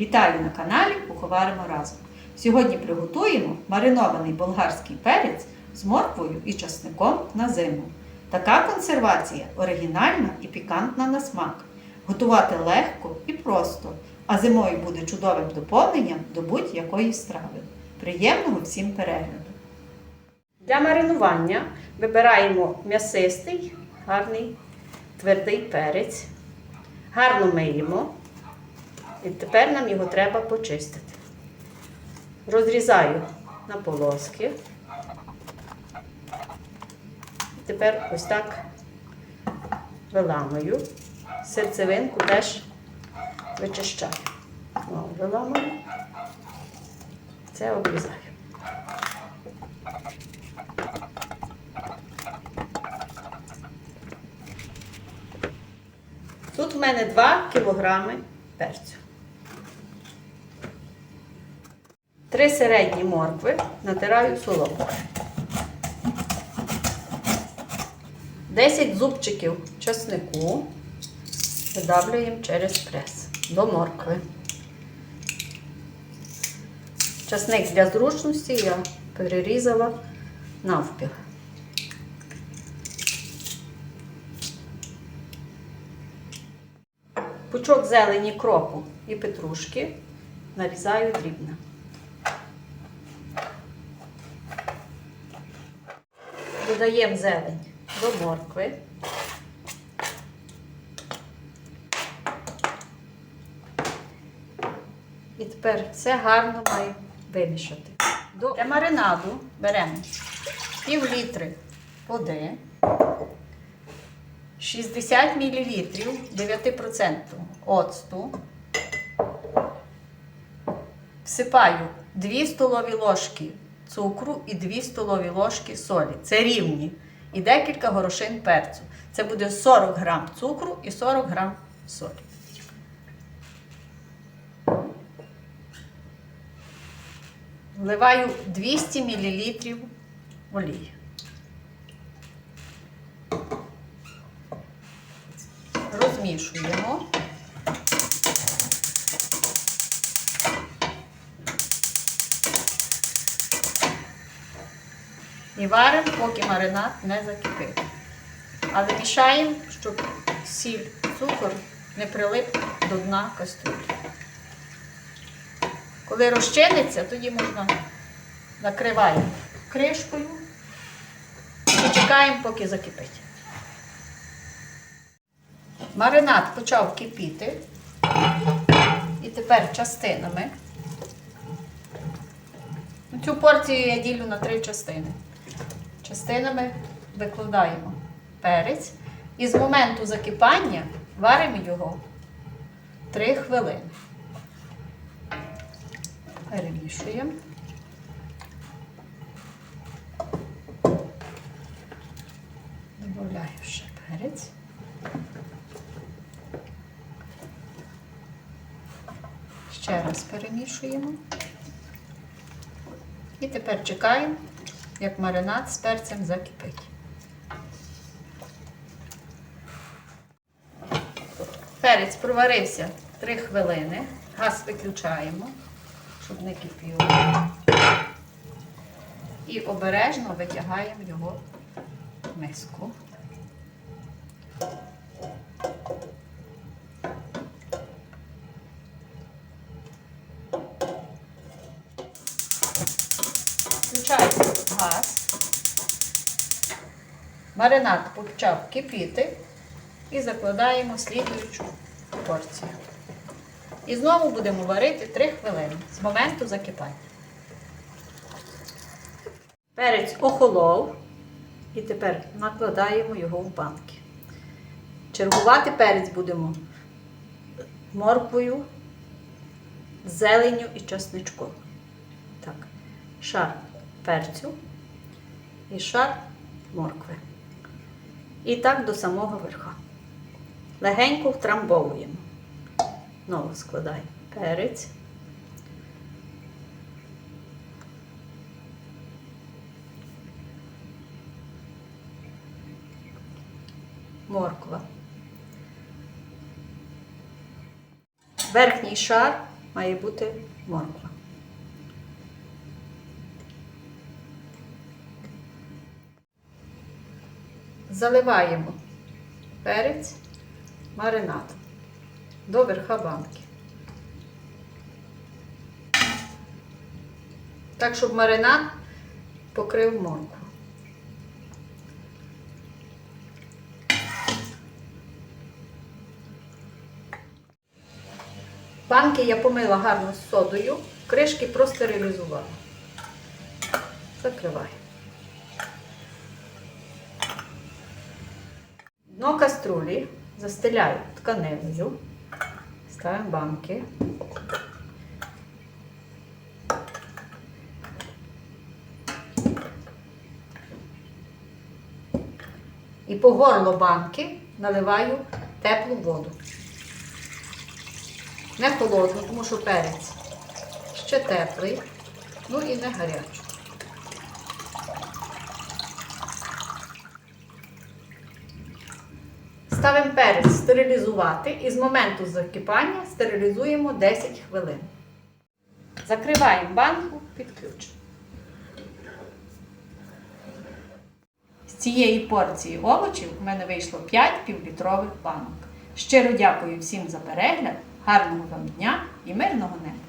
Вітаю на каналі Куховаримо разом. Сьогодні приготуємо маринований болгарський перець з морквою і часником на зиму. Така консервація оригінальна і пікантна на смак. Готувати легко і просто, а зимою буде чудовим доповненням до будь-якої страви. Приємного всім перегляду! Для маринування вибираємо м'ясистий, гарний твердий перець. Гарно миємо. І тепер нам його треба почистити. Розрізаю на полоски. Тепер ось так виламую. Серцевинку теж вичищаю. Знову виламую. Це обрізаю. Тут в мене 2 кілограми перцю. Три середні моркви натираю соломкою. 10 зубчиків часнику видавлюємо через прес до моркви. Часник для зручності я перерізала навпіл. Пучок зелені кропу і петрушки нарізаю дрібно. Додаємо зелень до моркви. І тепер все гарно має вимішати. До маринаду беремо пів літри води, 60 мл 9% оцту. Всипаю 2 столові ложки цукру і 2 столові ложки солі. Це рівні. І декілька горошин перцю. Це буде 40 грам цукру і 40 грам солі. Вливаю 200 мл олії. Розмішуємо. І варимо, поки маринад не закипить. Але мішаємо, щоб сіль, цукор не прилип до дна каструлі. Коли розчиниться, тоді можна накриваємо кришкою і чекаємо, поки закипить. Маринад почав кипіти. І тепер частинами. Цю порцію я ділю на три частини. Частинами викладаємо перець і з моменту закипання варимо його 3 хвилини. Перемішуємо. Добавляю ще перець. Ще раз перемішуємо. І тепер чекаємо, як маринад з перцем закипить. Перець проварився 3 хвилини. Газ виключаємо, щоб не кипіло. І обережно витягаємо його в миску. Включаємо газ. Маринад почав кипіти і закладаємо слідуючу порцію. І знову будемо варити 3 хвилини з моменту закипання. Перець охолов і тепер накладаємо його в банки. Чергувати перець будемо морквою, зеленню і часничком. Так, шар перцю і шар моркви. І так до самого верха. Легенько втрамбовуємо. Знову складаємо перець. Морква. Верхній шар має бути морква. Заливаємо перець маринад до верха банки. Так, щоб маринад покрив моркву. Банки я помила гарно з содою, кришки простерилізувала. Закриваю. Дно каструлі застеляю тканиною, ставимо банки. І по горло банки наливаю теплу воду. Не холодну, тому що перець ще теплий, ну і не гарячий. Ставимо перець стерилізувати і з моменту закипання стерилізуємо 10 хвилин. Закриваємо банку під ключ. З цієї порції овочів у мене вийшло 5 півлітрових банок. Щиро дякую всім за перегляд, гарного вам дня і мирного неба!